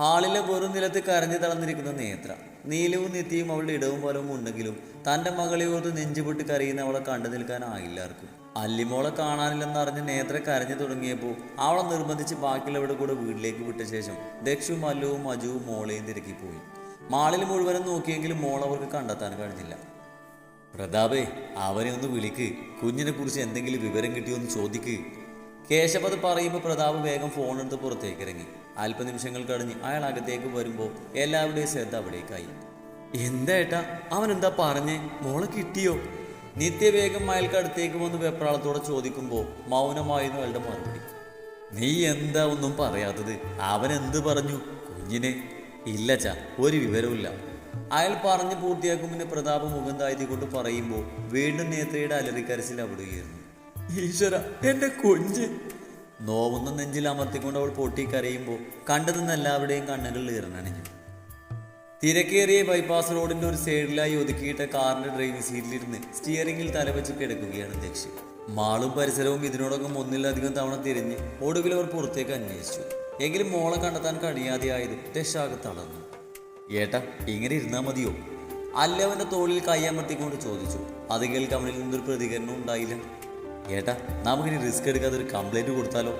ഹാളിലെ വെറും നിലത്ത് കരഞ്ഞു തളർന്നിരിക്കുന്ന നേത്ര. നീലവും നിത്യവും അവളുടെ ഇടവും വലവും ഉണ്ടെങ്കിലും തന്റെ മകളെ ഓർത്ത് നെഞ്ചുപൊട്ടി കരയുന്ന അവളെ കണ്ടു നിൽക്കാനായില്ല ആർക്കും. അല്ലിമോളെ കാണാനില്ലെന്ന് അറിഞ്ഞ് നേത്ര കരഞ്ഞു തുടങ്ങിയപ്പോൾ അവളെ നിർബന്ധിച്ച് ബാക്കിയുള്ളവരുടെ കൂടെ വീട്ടിലേക്ക് വിട്ട ശേഷം ദക്ഷും മല്ലുവും മജുവും മോളെയും തിരക്കിപ്പോയി മാളിൽ മുഴുവനും നോക്കിയെങ്കിലും മോൾ അവർക്ക് കണ്ടെത്താൻ കഴിഞ്ഞില്ല. പ്രതാപേ അവനെ ഒന്ന് വിളിക്ക്. കുഞ്ഞിനെ കുറിച്ച് എന്തെങ്കിലും വിവരം കിട്ടിയോ എന്ന് ചോദിക്ക്. കേശവ് അത് പറയുമ്പോൾ പ്രതാപ് വേഗം ഫോൺ എടുത്ത് പുറത്തേക്ക് ഇറങ്ങി. അല്പനിമിഷങ്ങൾ കഴിഞ്ഞ് അയാൾ അകത്തേക്ക് വരുമ്പോൾ എല്ലാവരുടെയും ശ്രദ്ധ അവിടേക്കായി. എന്താ ഏട്ടാ? അവൻ എന്താ പറഞ്ഞേ? മോളെ കിട്ടിയോ? നിത്യവേഗം അയാൾക്കടുത്തേക്ക് വന്ന് വെപ്രാളത്തോടെ ചോദിക്കുമ്പോൾ മൗനമായിരുന്നു അയാളുടെ മറുപടി. നീ എന്താ ഒന്നും പറയാത്തത്? അവൻ എന്ത് പറഞ്ഞു? കുഞ്ഞിനെ. ഇല്ല ചാ ഒരു വിവരവുമില്ല. അയാൾ പറഞ്ഞു പൂർത്തിയാക്കും പിന്നെ പ്രതാപ് മുഖം താഴ്ത്തിക്കൊണ്ട് പറയുമ്പോൾ വീണ്ടും നേത്രയുടെ അലറിക്കരച്ചിൽ അവിടുകയായിരുന്നു ഈശ്വര എന്റെ കുഞ്ഞ്. നോവുന്ന നെഞ്ചിൽ അമർത്തിക്കൊണ്ട് അവൾ പൊട്ടിക്കരയുമ്പോൾ കണ്ടതെന്ന് എല്ലാവരുടെയും കണ്ണുകൾ ഈറനണിഞ്ഞു. തിരക്കേറിയ ബൈപ്പാസ് റോഡിന്റെ ഒരു സൈഡിലായി ഒതുക്കിയിട്ട കാറിന്റെ ഡ്രൈവിംഗ് സീറ്റിലിരുന്ന് സ്റ്റിയറിംഗിൽ തലവെച്ച് കിടക്കുകയാണ് ദക്ഷി. മാളും പരിസരവും ഇതിനോടൊപ്പം ഒന്നിലധികം തവണ തിരിഞ്ഞ് ഒടുവിൽ അവർ പുറത്തേക്ക് അന്വേഷിച്ചു. എങ്കിലും മോളെ കണ്ടെത്താൻ കഴിയാതെയായത് ദശാകെ തളർന്നു. ഏട്ടാ ഇങ്ങനെ ഇരുന്നാ മതിയോ? അല്ലവന്റെ തോളിൽ കൈയമർത്തിക്കൊണ്ട് ചോദിച്ചു. അത് കേൾക്കാൻ അവനിൽ നിന്നൊരു പ്രതികരണം ഉണ്ടായില്ല. ഏട്ടാ നമുക്കിനി റിസ്ക് എടുക്കാതെ ഒരു കംപ്ലൈന്റ് കൊടുത്താലോ?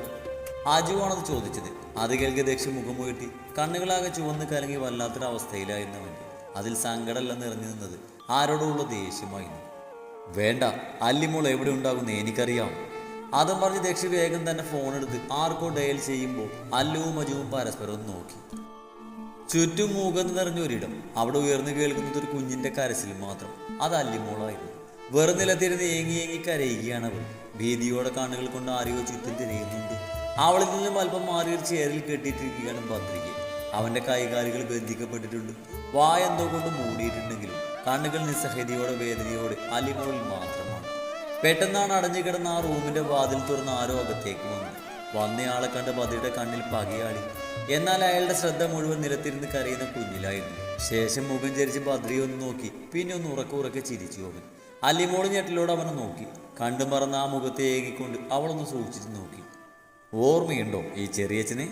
ആജുവാണത് ചോദിച്ചത്. അത് കേൾക്കെ ദക്ഷി മുഖം ഉയർത്തി കണ്ണുകളാകെ ചുവന്ന് കലങ്ങി വല്ലാത്തൊരു അവസ്ഥയിലായിരുന്നവൻ അതിൽ സങ്കടമല്ല നിറഞ്ഞു നിന്നത് ആരോടുള്ള ദേഷ്യമായിരുന്നു. വേണ്ട അല്ലിമോൾ എവിടെ ഉണ്ടാകുന്നു എനിക്കറിയാം. അതും പറഞ്ഞ് ദക്ഷി വേഗം തന്നെ ഫോൺ എടുത്ത് ആർക്കോ ഡയൽ ചെയ്യുമ്പോൾ അല്ലുവും അജുവും പരസ്പരം നോക്കി. ചുറ്റും മൂകന്ന് നിറഞ്ഞ ഒരിടം. അവിടെ ഉയർന്നു കേൾക്കുന്നത് ഒരു കുഞ്ഞിന്റെ കരച്ചിൽ മാത്രം. അത് അല്ലിമോളായിരുന്നു. വെറും നിലത്തിരുന്ന് ഏങ്ങി ഏങ്ങി കരയുകയാണ് അവൾ. ഭീതിയോടെ കണ്ണുകൾ കൊണ്ട് ആരെയോ ചുറ്റും തിരയുന്നുണ്ട്. അവളിൽ നിന്നും അല്പം മാറി ഒരു ചേരിൽ കെട്ടിയിട്ടിരിക്കുകയാണ് ഭദ്രിക അവന്റെ കൈകാലുകൾ ബന്ധിക്കപ്പെട്ടിട്ടുണ്ട് വായ എന്തോ കൊണ്ട് മൂടിയിട്ടുണ്ടെങ്കിലും കണ്ണുകൾ നിസ്സഹതയോടെ വേദനയോടെ അലിമോളിൽ മാത്രമാണ്. പെട്ടെന്നാണ് അടഞ്ഞു കിടന്ന ആ റൂമിന്റെ വാതിൽ തുറന്ന് ആരോ അകത്തേക്ക് വന്നു. വന്നയാളെ കണ്ട് ബദ്രിയുടെ കണ്ണിൽ പകയാളി. എന്നാൽ അയാളുടെ ശ്രദ്ധ മുഴുവൻ നിലത്തിരുന്ന് കരയുന്ന കുഞ്ഞിലായിരുന്നു. ശേഷം മുഖം ചരിച്ച് ബദ്രിയെ ഒന്ന് നോക്കി. പിന്നെ ഒന്ന് ഉറക്കെ ഉറക്കെ ചിരിച്ചു അവൻ. അല്ലിമോൾ ഞെട്ടിലോട് അവനെ നോക്കി. കണ്ടു മറന്ന ആ മുഖത്തെ ഏകിക്കൊണ്ട് അവളൊന്ന് സൂക്ഷിച്ചു നോക്കി. ഓർമ്മയുണ്ടോ ഈ ചെറിയച്ഛനെ?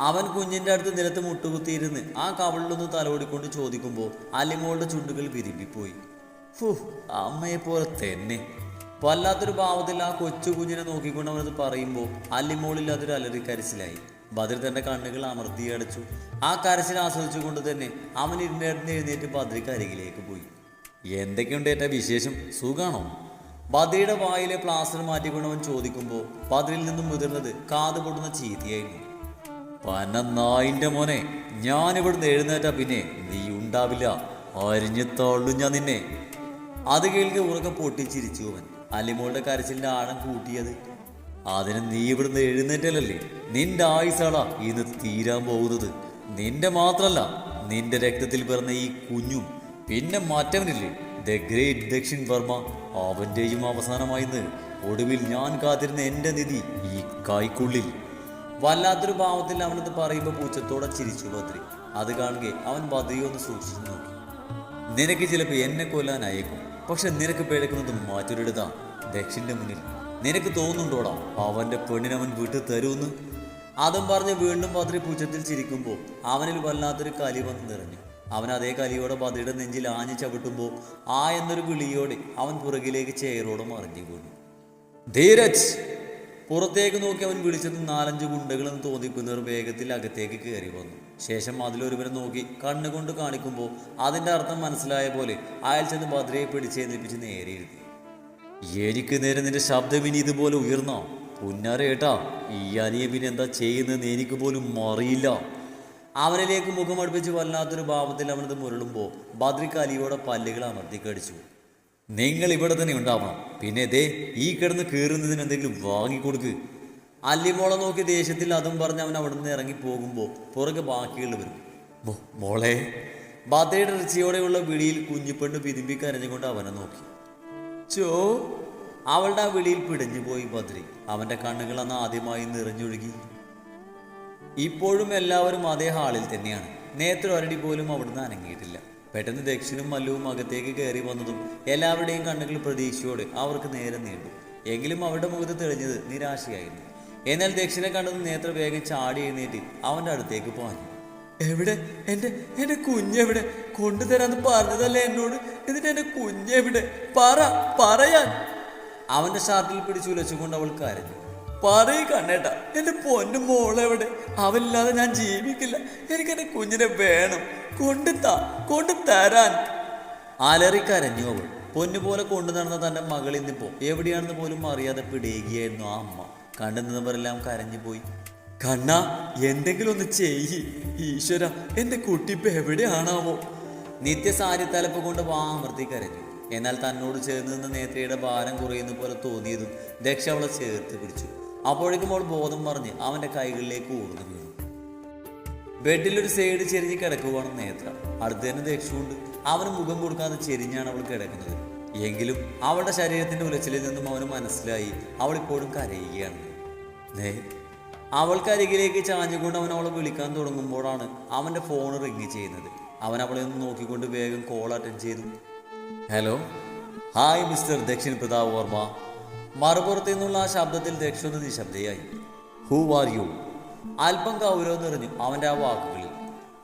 അവൻ കുഞ്ഞിന്റെ അടുത്ത് നിലത്ത് മുട്ടുകുത്തിയിരുന്ന് ആ കവളിലൊന്ന് തലോടിക്കൊണ്ട് ചോദിക്കുമ്പോൾ അല്ലിമോളുടെ ചുണ്ടുകൾ വിരിമ്പിപ്പോയി. ഫു അമ്മയെപ്പോലെ തന്നെ. വല്ലാത്തൊരു ഭാവത്തിൽ ആ കൊച്ചു കുഞ്ഞിനെ നോക്കിക്കൊണ്ട് അവനത് പറയുമ്പോൾ അല്ലിമോളിൽ അതൊരു അലറി കരച്ചിലായി ബദ്രി തന്റെ കണ്ണുകൾ അമർത്തി അടച്ചു ആ കരച്ചിൽ ആസ്വദിച്ചുകൊണ്ട് തന്നെ അവൻ ഇരുന്നിടന്ന് എഴുന്നേറ്റ് ബദ്രിക്ക് അരികിലേക്ക് പോയി. എന്തൊക്കെയുണ്ട് എന്റെ വിശേഷം? സുഖാണോ? ബദ്രിയുടെ വായിലെ പ്ലാസ്റ്റർ മാറ്റിക്കൊണ്ടവൻ ചോദിക്കുമ്പോൾ ബദ്രിയിൽ നിന്നും മുതിർന്നത് കാത് പൊടുന്ന ചീത്തയായിരുന്നു. പന നായിന്റെ മോനെ ഞാൻ എഴുന്നേറ്റ പിന്നെ നീ ഉണ്ടാവില്ല. അരിഞ്ഞു തള്ളു ഞാൻ നിന്നെ. അത് കേൾക്കെ ഉറക്കെ പൊട്ടിച്ചിരിച്ചു അവൻ. അലിമോളുടെ കരച്ചിലിന്റെ ആഴം കൂട്ടിയത്. അതിന് നീ ഇവിടുന്ന് എഴുന്നേറ്റല്ലേ നിന്റെ ആയുസാള ഇന്ന് തീരാൻ പോകുന്നത് നിന്റെ മാത്രല്ല നിന്റെ രക്തത്തിൽ പിറന്ന ഈ കുഞ്ഞും പിന്നെ മാറ്റമില്ലേ ദ ഗ്രേറ്റ് ദക്ഷിൺ വർമ്മ അവന്റെയും അവസാനമായിന്ന്. ഒടുവിൽ ഞാൻ കാത്തിരുന്ന എന്റെ നിധി ഈ കായ്ക്കുള്ളിൽ വല്ലാത്തൊരു ഭാവത്തിൽ അവനത് പറയുമ്പോൾ പൂച്ചത്തോടെ ചിരിച്ചു ബദ്രി അത് കാണുകെ അവൻ ബദ്രിയൊന്ന് സൂക്ഷിച്ചു നോക്കി. നിനക്ക് ചിലപ്പോൾ എന്നെ കൊല്ലാൻ അയക്കും. പക്ഷെ നിനക്ക് പിഴക്കുന്നത് മറ്റൊരിടത്താ. ദക്ഷിന്റെ മുന്നിൽ. നിനക്ക് തോന്നുന്നുണ്ടോടാ അവന്റെ പെണ്ണിനവൻ വീട്ടിൽ തരുമെന്ന് അതും പറഞ്ഞ് വീണ്ടും ബദ്രി പൂച്ചത്തിൽ ചിരിക്കുമ്പോൾ അവനിൽ വല്ലാത്തൊരു കലി വന്ന് നിറഞ്ഞു. അവൻ അതേ കലിയോടെ പതിയുടെ നെഞ്ചിൽ ആഞ്ഞു ചവിട്ടുമ്പോൾ ആ എന്നൊരു വിളിയോടെ അവൻ പുറകിലേക്ക് ചെയറോടെ മറിഞ്ഞു വീണു. ധീരജ്! പുറത്തേക്ക് നോക്കി അവൻ വിളിച്ചത് നാലഞ്ച് ഗുണ്ടകളെന്ന് തോന്നിക്കുന്നവർ വേഗത്തിൽ അകത്തേക്ക് കയറി വന്നു. ശേഷം അതിലൊരുവനെ നോക്കി കണ്ണുകൊണ്ട് കാണിക്കുമ്പോൾ അതിന്റെ അർത്ഥം മനസ്സിലായ പോലെ അയാൾ ചെന്ന് ഭദ്രയെ പിടിച്ചേന്നിപ്പിച്ച് നേരെ ഇരുത്തി. എനിക്ക് നേരെ നിന്റെ ശബ്ദം ഇനി ഇതുപോലെ ഉയർന്നോ? പുന്നാരേട്ടാ ഈ അനിയ പിന്നെ എന്താ ചെയ്യുന്നതെന്ന് എനിക്ക് പോലും അറിയില്ല. അവനിലേക്ക് മുഖമടുപ്പിച്ച് വല്ലാത്തൊരു ഭാവത്തിൽ അവനത് മുരളുമ്പോൾ ബദ്രിക്കാലിയോടെ പല്ലുകൾ അമർത്തി കടിച്ചു. നിങ്ങൾ ഇവിടെ തന്നെ ഉണ്ടാവണം പിന്നെ ദേ ഈ കിടന്ന് കീറുന്നതിന് എന്തെങ്കിലും വാങ്ങിക്കൊടുക്ക്. അല്ലിമോളെ നോക്കി ദേഷ്യത്തിൽ അതും പറഞ്ഞ് അവൻ അവിടെ നിന്ന് ഇറങ്ങി പോകുമ്പോൾ പുറകെ ബാക്കികൾ വരും മോ- മോളെ. ബദ്രയുടെ ഇറച്ചിയോടെയുള്ള വിളിയിൽ കുഞ്ഞിപ്പെണ്ണ് പിതിമ്പി കരഞ്ഞുകൊണ്ട് അവനെ നോക്കി. ചോ. അവളുടെ ആ വിളിയിൽ പിടഞ്ഞുപോയി ബദ്രി. അവന്റെ കണ്ണുകൾ അന്ന് ആദ്യമായി നിറഞ്ഞൊഴുകി. ഇപ്പോഴും എല്ലാവരും അതേ ഹാളിൽ തന്നെയാണ്. നേത്ര ഒരടി പോലും അവിടുന്ന് അനങ്ങിയിട്ടില്ല. പെട്ടെന്ന് ദക്ഷിണും മല്ലുവും അകത്തേക്ക് കയറി വന്നതും എല്ലാവരുടെയും കണ്ണുകൾ പ്രതീക്ഷയോടെ അവർക്ക് നേരെ നീണ്ടു. എങ്കിലും അവരുടെ മുഖത്ത് തെളിഞ്ഞത് നിരാശയായിരുന്നു. എന്നാൽ ദക്ഷിണെ കണ്ടത് നേത്ര വേഗം ചാടി എഴുന്നേറ്റ് അവന്റെ അടുത്തേക്ക് പോകാൻ എവിടെ? എന്റെ എന്റെ കുഞ്ഞെവിടെ? കൊണ്ടുതരാന്ന് പറഞ്ഞതല്ലേ എന്നോട്? എന്നിട്ട് എന്റെ കുഞ്ഞെവിടെ? പറ പറയാൻ. അവന്റെ ഷാർട്ടിൽ പിടിച്ചു ഉലച്ചുകൊണ്ട് അവൾ കരഞ്ഞു. പറയ് കണ്ണേട്ട എന്റെ പൊന്നു മോളെവിടെ അവനില്ലാതെ ഞാൻ ജീവിക്കില്ല. എനിക്ക് എന്റെ കുഞ്ഞിനെ വേണം. കൊണ്ടുത്താ കൊണ്ടു തരാൻ അലറി കരഞ്ഞു അവൾ പൊന്നുപോലെ കൊണ്ടു നടന്ന തന്റെ മകൾ എവിടെയാണെന്ന് പോലും അറിയാതെ പിടിയുകയായിരുന്നു ആ അമ്മ. കണ്ടു നിന്നവരെല്ലാം കരഞ്ഞു പോയി. കണ്ണ എന്തെങ്കിലും ഒന്ന് ചെയ്യ്. ഈശ്വര എന്റെ കുട്ടി ഇപ്പൊ എവിടെയാണാവോ? തലപ്പ് കൊണ്ട് വാമൃത്തി കരഞ്ഞു. എന്നാൽ തന്നോട് ചേർന്ന് നിന്ന നേത്രയുടെ ഭാരം കുറയുന്ന പോലെ തോന്നിയതും ദക്ഷ അവളെ ചേർത്ത് പിടിച്ചു. അപ്പോഴേക്കും അവൾ ബോധം പറഞ്ഞ് അവന്റെ കൈകളിലേക്ക് ഊർന്നു വീണു. ബെഡിൽ ഒരു സൈഡ് ചെരിഞ്ഞ് കിടക്കുവാണ് നേത്ര. അടുത്ത് തന്നെ ദേഷ്യമുണ്ട്. അവന് മുഖം കൊടുക്കാതെ ചെരിഞ്ഞാണ് അവൾ കിടക്കുന്നത്. എങ്കിലും അവളുടെ ശരീരത്തിന്റെ ഉലച്ചിലിൽ നിന്നും അവന് മനസ്സിലായി. അവൾ ഇപ്പോഴും കരയുകയാണ്. നേ അവൾക്കരികിലേക്ക് ചാഞ്ഞുകൊണ്ട് അവൻ അവളെ വിളിക്കാൻ തുടങ്ങുമ്പോഴാണ് അവന്റെ ഫോൺ റിങ് ചെയ്യുന്നത്. അവൻ അവളെ ഒന്ന് നോക്കിക്കൊണ്ട് വേഗം കോൾ അറ്റൻഡ് ചെയ്തു. Hello. Hi mister Dakshin Pratap Varma. മറുപുറത്തു നിന്നുള്ള ആ ശബ്ദത്തിൽ ദക്ഷൊന്ന് നിശബ്ദയായി ഹൂ ആർ യു അല്പം ഗൗരവം നിറഞ്ഞു അവന്റെ ആ വാക്കുകളിൽ.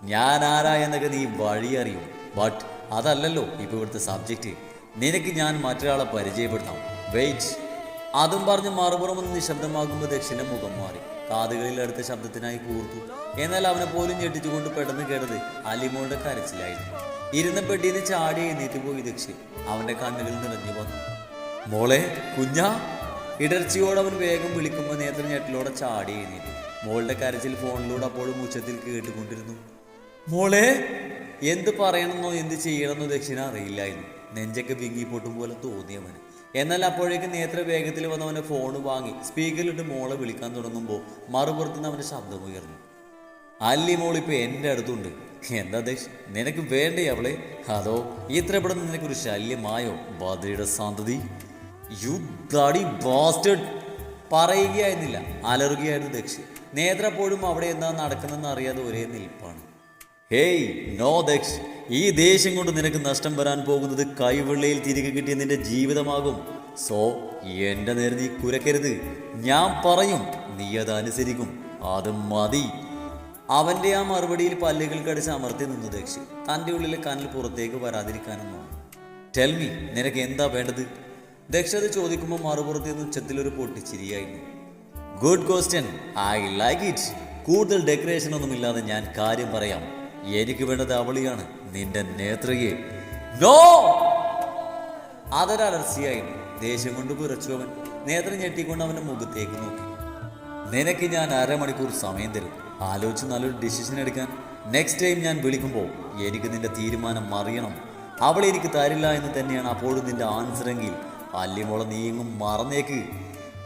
ഞാൻ ആരാ എന്നൊക്കെ നീ വഴി അറിയും. ബട്ട് അതല്ലല്ലോ ഇപ്പോൾ ഇവിടുത്തെ സബ്ജക്റ്റ് നിനക്ക് ഞാൻ മറ്റൊരാളെ പരിചയപ്പെടുത്താം. വെയിറ്റ് അതും പറഞ്ഞ് മറുപുറം ഒന്ന് നിശബ്ദമാകുമ്പോൾ ദക്ഷിണ മുഖം മാറി. കാതുകളിൽ അടുത്ത ശബ്ദത്തിനായി കൂർത്തു. എന്നാൽ അവനെ പോലും ഞെട്ടിച്ചുകൊണ്ട് പെട്ടെന്ന് കേട്ടത് അലിമോളുടെ കരച്ചിലായിരുന്നു. ഇരുന്ന പെട്ടിയിൽ നിന്ന് ചാടി എഴുന്നേറ്റ് പോയി ദക്ഷി അവന്റെ കണ്ണുകൾ നിറഞ്ഞു വന്നു. മോളെ കുഞ്ഞ. ഇടർച്ചയോടെ അവൻ വേഗം വിളിക്കുമ്പോൾ നേത്ര ഞെട്ടിലോടെ ചാടി എഴുന്നേറ്റു. മോളുടെ കരച്ചിൽ ഫോണിലൂടെ അപ്പോഴും ഉച്ചത്തിൽ കേട്ടുകൊണ്ടിരുന്നു. മോളെ എന്ത് പറയണമെന്നോ എന്ത് ചെയ്യണമെന്നോ ദക്ഷിണ അറിയില്ലായിരുന്നു. നെഞ്ചൊക്കെ വിങ്ങി പൊട്ടും പോലെ തോന്നിയവന് എന്നാൽ അപ്പോഴേക്ക് നേത്ര വേഗത്തിൽ വന്നവന്റെ ഫോൺ വാങ്ങി. സ്പീക്കറിലിട്ട് മോളെ വിളിക്കാൻ തുടങ്ങുമ്പോൾ മറുപുറത്തുനിന്ന് അവന്റെ ശബ്ദം ഉയർന്നു. അല്ലി മോളിപ്പോ എന്റെ അടുത്തുണ്ട്. എന്താ ദേശ് നിനക്ക് വേണ്ടേ അവളെ? അതോ ഇത്ര പെടുന്ന നിനക്കൊരു ശല്യമായോ? ബദ്രിയുടെ സാന്തതി. യു ബ്ലഡി ബാസ്റ്റഡ് പറയുകയായിരുന്നില്ല. അലറുകയായിരുന്നു ദക്ഷ്. നേത്ര പോഴും അവിടെ എന്താ നടക്കുന്നതെന്ന് അറിയാതെ ഒരേ നിൽപ്പാണ്. Hey no Daksh. ഈ ദേഷ്യം കൊണ്ട് നിനക്ക് നഷ്ടം വരാൻ പോകുന്നത് കൈവെള്ളയിൽ തിരികെ കിട്ടിയ നിന്റെ ജീവിതമാകും. സോ എന്റെ നേരെ നീ കുരക്കരുത്. ഞാൻ പറയും നീ അത് അനുസരിക്കും അത് മതി. അവന്റെ ആ മറുപടിയിൽ പല്ലുകൾ കടിച്ച് അമർത്തി നിന്നു ദക്ഷി. തന്റെ ഉള്ളിലെ കനൽ പുറത്തേക്ക് വരാതിരിക്കാനെന്നാണ്. ടെൽമി നിനക്ക് എന്താ വേണ്ടത്? ദക്ഷ അത് ചോദിക്കുമ്പോൾ മറുപുറത്ത് നിന്ന് പൊട്ടി പൊട്ടിച്ചിരിയായിരുന്നു good question I like it കൂടുതൽ ഡെക്കറേഷൻ ഒന്നും ഇല്ലാതെ ഞാൻ കാര്യം പറയാം. എനിക്ക് വേണ്ടത് അവളിയാണ് നിന്റെ നേത്രയെ നോ അതൊരലർച്ചയായിരുന്നു ദേഷ്യം കൊണ്ട് പുരച്ചു അവൻ. നേത്രം ഞെട്ടിക്കൊണ്ട് അവന്റെ മുഖത്തേക്ക് നോക്കി. നിനക്ക് ഞാൻ അരമണിക്കൂർ സമയം തരും. ആലോചിച്ച് നല്ലൊരു ഡിസിഷൻ എടുക്കാൻ. നെക്സ്റ്റ് ടൈം ഞാൻ വിളിക്കുമ്പോൾ എനിക്ക് നിന്റെ തീരുമാനം അറിയണം. അവളെ എനിക്ക് തരില്ല എന്ന് തന്നെയാണ് അപ്പോഴും നിന്റെ ആൻസറെങ്കിൽ അല്ലിമോളെ നീങ്ങും മറന്നേക്ക്.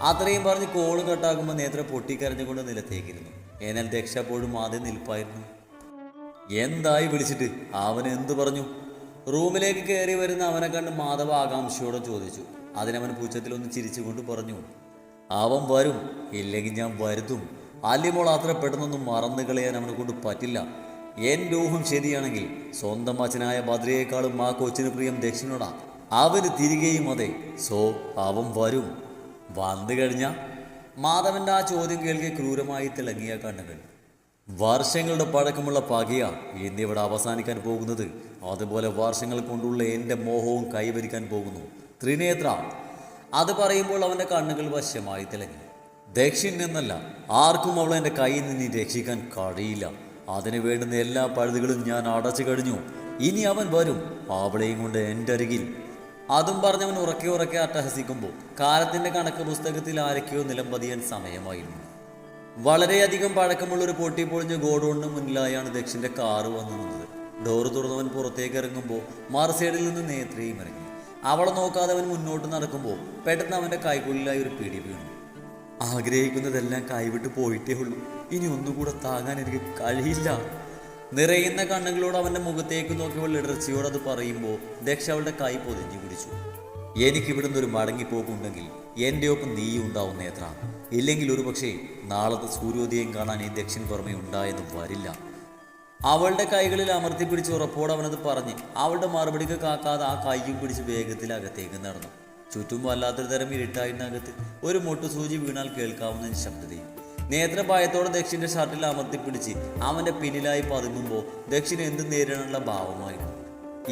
അത്രയും പറഞ്ഞ് കോൾ കട്ടാക്കുമ്പോൾ നേത്ര പൊട്ടിക്കരഞ്ഞുകൊണ്ട് നിലത്തേക്കിരുന്നു. എന്നാൽ ദക്ഷ അപ്പോഴും ആദ്യം നിൽപ്പായിരുന്നു. എന്തായി വിളിച്ചിട്ട്? അവൻ എന്തു പറഞ്ഞു? റൂമിലേക്ക് കയറി വരുന്ന അവനെ കണ്ട് മാധവ ആകാംക്ഷയോടെ ചോദിച്ചു. അതിനവൻ പൂച്ചത്തിൽ ഒന്ന് ചിരിച്ചുകൊണ്ട് പറഞ്ഞു അവൻ വരും. ഇല്ലെങ്കിൽ ഞാൻ വരുത്തും. അല്ലിമോൾ അത്ര പെട്ടെന്നൊന്നും മറന്നു കളയാൻ അവനെ കൊണ്ട് പറ്റില്ല. എന്റെ ഊഹം ശരിയാണെങ്കിൽ സ്വന്തം അച്ഛനായ ഭദ്രയേക്കാളും ആ കൊച്ചിന് പ്രിയം ദക്ഷിണോടാ. അവന് തിരികെയും അതെ. സോ അവൻ വരും. വന്നു കഴിഞ്ഞാൽ മാധവന്റെ ആ ചോദ്യം കേൾക്കി ക്രൂരമായി തിളങ്ങിയ കണ്ണുകൾ. വർഷങ്ങളുടെ പഴക്കമുള്ള പകയ ഇന്നിവിടെ അവസാനിക്കാൻ പോകുന്നത്. അതുപോലെ വർഷങ്ങൾ കൊണ്ടുള്ള എന്റെ മോഹവും കൈവരിക്കാൻ പോകുന്നു. ത്രിനേത്ര അത് പറയുമ്പോൾ അവന്റെ കണ്ണുകൾ വശമായി തിളങ്ങി. ദക്ഷിൻ എന്നല്ല ആർക്കും അവൾ എന്റെ കയ്യിൽ നിന്ന് രക്ഷിക്കാൻ കഴിയില്ല. അതിനു വേണ്ടുന്ന എല്ലാ പഴുതുകളും ഞാൻ അടച്ചു കഴിഞ്ഞു. ഇനി അവൻ വരും. അവളെയും കൊണ്ട് എന്റെ അരികിൽ അതും പറഞ്ഞവൻ ഉറക്കെ ഉറക്കെ അട്ടഹസിക്കുമ്പോൾ കാലത്തിന്റെ കണക്ക് പുസ്തകത്തിൽ ആരൊക്കെയോ നിലം പതിയാൻ സമയമായിരുന്നു. വളരെയധികം പഴക്കമുള്ള ഒരു പൊട്ടിപ്പൊളിഞ്ഞ ഗോഡൌണിന് മുന്നിലായാണ് ദക്ഷിന്റെ കാറ് വന്നു നിന്നത്. ഡോറ് തുറന്നവൻ പുറത്തേക്ക് ഇറങ്ങുമ്പോൾ മറുസൈഡിൽ നിന്ന് നേത്രയും ഇറങ്ങി. അവളെ നോക്കാതെ അവൻ മുന്നോട്ട് നടക്കുമ്പോൾ പെട്ടെന്ന് അവന്റെ കൈക്കുള്ളിലായി ഒരു പിടി വീണു. ആഗ്രഹിക്കുന്നതെല്ലാം കൈവിട്ട് പോയിട്ടേ ഉള്ളൂ. ഇനി ഒന്നുകൂടെ താങ്ങാൻ എനിക്ക് കഴിയില്ല. നിറയുന്ന കണ്ണുകളോട് അവന്റെ മുഖത്തേക്ക് നോക്കിയവൾ ഇടർച്ചയോട് അത് പറയുമ്പോൾ ദക്ഷ അവളുടെ കൈ പൊതിഞ്ഞു പിടിച്ചു. എനിക്കിവിടുന്ന് ഒരു മടങ്ങിപ്പോക്കുണ്ടെങ്കിൽ എന്റെ ഒപ്പം നീയും ഉണ്ടാവും നേത്ര. ഇല്ലെങ്കിൽ ഒരു പക്ഷേ നാളത്തെ സൂര്യോദയം കാണാൻ ഈ ദക്ഷിൺ പുറമെ ഉണ്ടായെന്ന് വരില്ല. അവളുടെ കൈകളിൽ അമർത്തി പിടിച്ച് ഉറപ്പോടെ അവനത് പറഞ്ഞ് അവളുടെ മറുപടിക്ക് കാക്കാതെ ആ കൈയും പിടിച്ച് വേഗത്തിൽ അകത്തേക്ക് നടന്നു. ചുറ്റും വല്ലാത്തൊരു തരം ഇരുട്ടായിട്ടിനകത്ത് ഒരു മുട്ടുസൂചി വീണാൽ കേൾക്കാവുന്ന നിശബ്ദതയും നേത്ര ഭയത്തോടെ ദക്ഷിന്റെ ഷർട്ടിൽ അമർത്തിപ്പിടിച്ച് അവന്റെ പിന്നിലായി പതുങ്ങുമ്പോൾ ദക്ഷിന് എന്ത് നേരിടാനുള്ള ഭാവമായിരുന്നു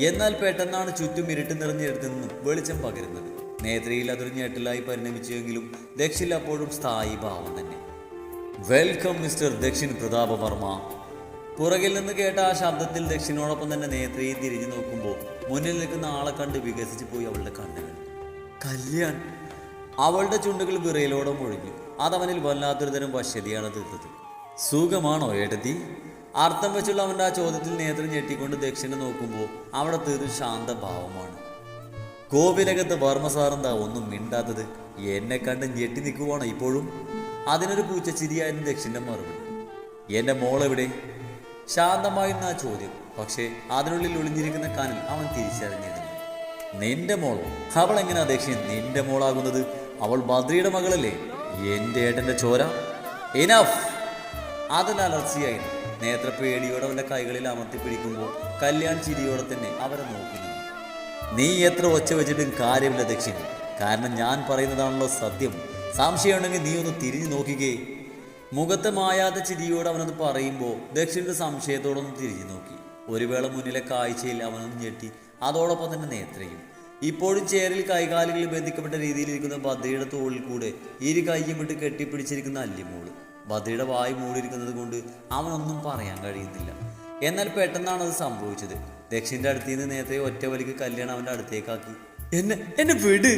എന്നാൽ പെട്ടെന്നാണ് ചുറ്റും ഇരുട്ട് നിറഞ്ഞെടുത്തു നിന്നും വെളിച്ചം പകരുന്നത്. നേത്രയിൽ അതൊരു ഞെട്ടലായി പരിണമിച്ചുവെങ്കിലും ദക്ഷിൽ അപ്പോഴും സ്ഥായി ഭാവം തന്നെ. വെൽക്കം മിസ്റ്റർ ദക്ഷിൺ പ്രതാപവർമ്മ പുറകിൽ നിന്ന് കേട്ട ആ ശബ്ദത്തിൽ ദക്ഷിണോടൊപ്പം തന്നെ നേത്രയെ തിരിഞ്ഞു നോക്കുമ്പോൾ മുന്നിൽ നിൽക്കുന്ന ആളെ കണ്ട് വികസിച്ചു പോയി അവളുടെ കണ്ണുകൾ. കല്യാൺ അവളുടെ ചുണ്ടുകൾ വിറയിലോടെ മുഴുകി. അതവനിൽ വല്ലാത്തൊരു തരം വശതിയാണ് തീർത്തത്. സുഖമാണോ ഏട്ടത്തി? അർത്ഥം വെച്ചുള്ള അവന്റെ ആ ചോദ്യത്തിൽ നേത്രം ഞെട്ടിക്കൊണ്ട് ദക്ഷിണ നോക്കുമ്പോൾ അവിടെ തീർത്തും ശാന്തഭാവമാണ്. കോവിലകത്ത് വർമ്മസാറെന്താ ഒന്നും മിണ്ടാത്തത്? എന്നെ കണ്ട് ഞെട്ടി നിൽക്കുവാണോ ഇപ്പോഴും? അതിനൊരു പൂച്ച ചിരിയായിരുന്നു ദക്ഷിന്റെ മറുപടി. എന്റെ മോളെവിടെ? ശാന്തമായിരുന്ന ആ ചോദ്യം. പക്ഷേ അതിനുള്ളിൽ ഒളിഞ്ഞിരിക്കുന്ന കാനൽ അവൻ തിരിച്ചറിഞ്ഞിരുന്നു. നിന്റെ മോളോ? അവൾ എങ്ങനെയാ ദക്ഷിണ നിന്റെ മോളാകുന്നത്? അവൾ ബദ്രിയുടെ മകളല്ലേ? എന്റെ ഏട്ടന്റെ ചോര. ഇനഫ് അതിൽ അലർച്ചയായി. നേത്ര പേടിയോടെ അവന്റെ കൈകളിൽ അമർത്തി പിടിക്കുമ്പോൾ കല്യാൺ ചിരിയോടെ തന്നെ അവരെ നോക്കി നീ എത്ര ഒച്ച വെച്ചിട്ടും കാര്യമില്ല ദക്ഷിൺ കാരണം ഞാൻ പറയുന്നതാണല്ലോ സത്യം. സംശയമുണ്ടെങ്കിൽ നീ ഒന്ന് തിരിഞ്ഞു നോക്കിക്കേ. മുഖത്തെ മായാത്ത ചിരിയോട് അവനത് പറയുമ്പോൾ ദക്ഷിണിന്റെ സംശയത്തോടൊന്ന് തിരിഞ്ഞു നോക്കി. ഒരു വേള മുന്നിലെ കാഴ്ചയിൽ അവനൊന്ന് ഞെട്ടി. അതോടൊപ്പം തന്നെ നേത്രയും. ഇപ്പോഴും ചേറിൽ കൈകാലുകളിൽ ബന്ധിക്കപ്പെട്ട രീതിയിലിരിക്കുന്ന ബദ്രയുടെ തോളിൽ കൂടെ ഇരു കൈയും വിട്ട് കെട്ടിപ്പിടിച്ചിരിക്കുന്ന അല്ലിമോൾ. ബദ്രയുടെ വായ് മൂടിയിരിക്കുന്നത് കൊണ്ട് അവനൊന്നും പറയാൻ കഴിയുന്നില്ല. എന്നാൽ പെട്ടെന്നാണ് അത് സംഭവിച്ചത്. ദക്ഷിന്റെ അടുത്ത് നിന്ന് നേരത്തെ ഒറ്റ വലിക്ക് കല്യാണം അവന്റെ അടുത്തേക്കാക്കി. എന്നെ എന്നെ വിട്!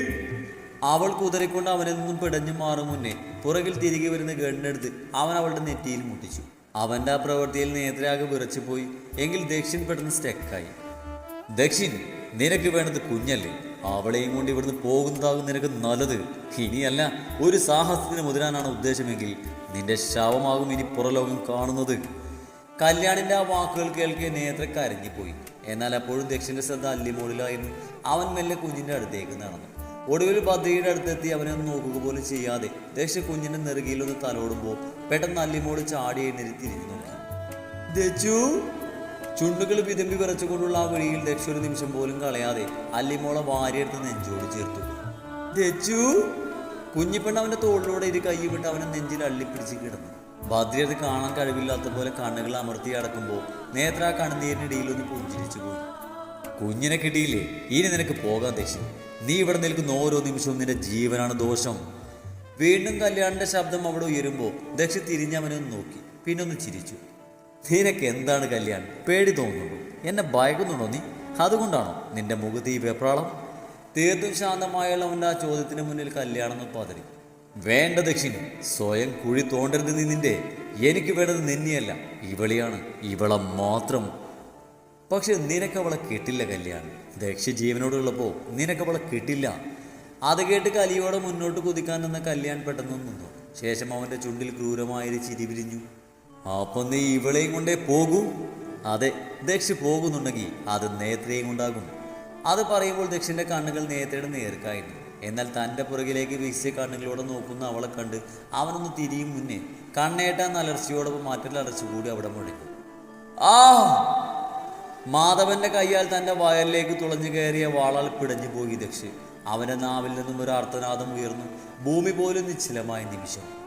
അവൾ കുതിരക്കൊണ്ട് അവനിൽ നിന്നും പിടഞ്ഞു മാറും മുന്നേ പുറകിൽ തിരികെ വരുന്ന ഗണ്ണെടുത്ത് അവൻ അവളുടെ നെറ്റിയിൽ മുട്ടിച്ചു. അവന്റെ ആ പ്രവൃത്തിയിൽ നേത്രയാകെ വിറച്ചുപോയി. എങ്കിൽ ദക്ഷിൺ പെട്ടെന്ന് സ്റ്റെക്കായി ദക്ഷിൺ നിനക്ക് വേണ്ടത് കുഞ്ഞല്ലേ? അവളെയും കൊണ്ട് ഇവിടുന്ന് പോകുന്നതാകും നിനക്ക് നല്ലത്. ഇനിയല്ല ഒരു സാഹസത്തിന് മുതിരാനാണ് ഉദ്ദേശമെങ്കിൽ നിന്റെ ശവമാകും ഇനി പുറലോകം കാണുന്നത്. കല്യാണിന്റെ ആ വാക്കുകൾ കേൾക്കെ നേത്ര കരഞ്ഞിപ്പോയി എന്നാൽ അപ്പോഴും ദക്ഷിണ ശ്രദ്ധ അല്ലിമോളിലായിരുന്നു. അവൻ മെല്ലെ കുഞ്ഞിന്റെ അടുത്തേക്ക് നടന്നു. ഒടുവിൽ ബദ്രിയുടെ അടുത്തെത്തി അവനെ ഒന്ന് നോക്കുക പോലും ചെയ്യാതെ ദക്ഷ കുഞ്ഞിന്റെ നെറുകിയിലൊന്ന് തലോടുമ്പോൾ പെട്ടെന്ന് അല്ലിമോൾ ചാടി തിരിഞ്ഞു നോക്കി. ദച്ചു ചുണ്ടുകൾ വിതമ്പി വിറച്ചുകൊണ്ടുള്ള ആ വിളിയിൽ ദക്ഷ ഒരു നിമിഷം പോലും കളയാതെ അല്ലിമോളെ വാരിയെടുത്ത് നെഞ്ചോട് ചേർത്തു. ദച്ചു കുഞ്ഞിപ്പെണ്ണ അവന്റെ തോളിലൂടെ ഇരു കൈ വിട്ട് അവനെ നെഞ്ചിൽ അള്ളിപ്പിടിച്ച് കിടന്നു. ഭദ്രി അത് കാണാൻ കഴിവില്ലാത്ത പോലെ കണ്ണുകൾ അമർത്തി അടക്കുമ്പോൾ നേത്ര ആ കണ്ണുനീരിനിടയിൽ ഒന്ന് പുഞ്ചിരിച്ചു പോയി. കുഞ്ഞിനെ കിട്ടിയില്ലേ? ഇനി നിനക്ക് പോകാൻ ദക്ഷി നീ ഇവിടെ നിൽക്കുന്ന ഓരോ നിമിഷവും നിന്റെ ജീവനാണ് ദോഷം. വീണ്ടും കല്യാണിന്റെ ശബ്ദം അവിടെ ഉയരുമ്പോൾ ദക്ഷ തിരിഞ്ഞവനെ നോക്കി. പിന്നെ ഒന്ന് ചിരിച്ചു. നിനക്ക് എന്താണ് കല്യാൺ പേടി തോന്നുന്നുണ്ടോ എന്നെ ഭയക്കുന്നുണ്ടോ നീ? അതുകൊണ്ടാണോ നിന്റെ മുഖത്ത് ഈ വെപ്രാളം? തീർത്തും ശാന്തമായുള്ള അവന്റെ ആ ചോദ്യത്തിന് മുന്നിൽ കല്യാണം എന്ന് വേണ്ട ദക്ഷിണ സ്വയം കുഴി തോണ്ടരുത് നീ നിന്റെ. എനിക്ക് വേണ്ടത് നിന്നെയല്ല ഇവളെയാണ് ഇവളെ മാത്രം. പക്ഷെ നിനക്കവളെ കിട്ടില്ല കല്യാണം. ദക്ഷ ജീവനോടുള്ളപ്പോൾ നിനക്കവളെ കിട്ടില്ല. അത് കേട്ട് കലിയോടെ മുന്നോട്ട് കുതിക്കാൻ നിന്ന കല്യാൺ പെട്ടെന്ന് നിന്നു. ശേഷം അവന്റെ ചുണ്ടിൽ ക്രൂരമായൊരു ചിരി വിരിഞ്ഞു. അപ്പൊ നീ ഇവളെയും കൊണ്ടേ പോകൂ. അതെ ദക്ഷ് പോകുന്നുണ്ടെങ്കിൽ അത് നേത്രയും കൊണ്ടാകും. അത് പറയുമ്പോൾ ദക്ഷിന്റെ കണ്ണുകൾ നേത്രയുടെ നേർക്കായിരുന്നു. എന്നാൽ തന്റെ പുറകിലേക്ക് വീശിയ കണ്ണുകളോടെ നോക്കുന്ന അവളെ കണ്ട് അവനൊന്ന് തിരിയും മുന്നേ കണ്ണേട്ടാൻ അലർച്ചയോടൊപ്പം മറ്റൊരു അലർച്ച കൂടി അവിടെ മുഴങ്ങി. ആ! മാധവന്റെ കൈയാൽ തന്റെ വയലിലേക്ക് തുളഞ്ഞു കയറിയ വാളാൽ പിടഞ്ഞു പോയി ദക്ഷ്. അവന്റെ നാവിൽ നിന്നും ഒരു അർത്ഥനാദം ഉയർന്നു. ഭൂമി പോലും നിശ്ചലമായ നിമിഷം.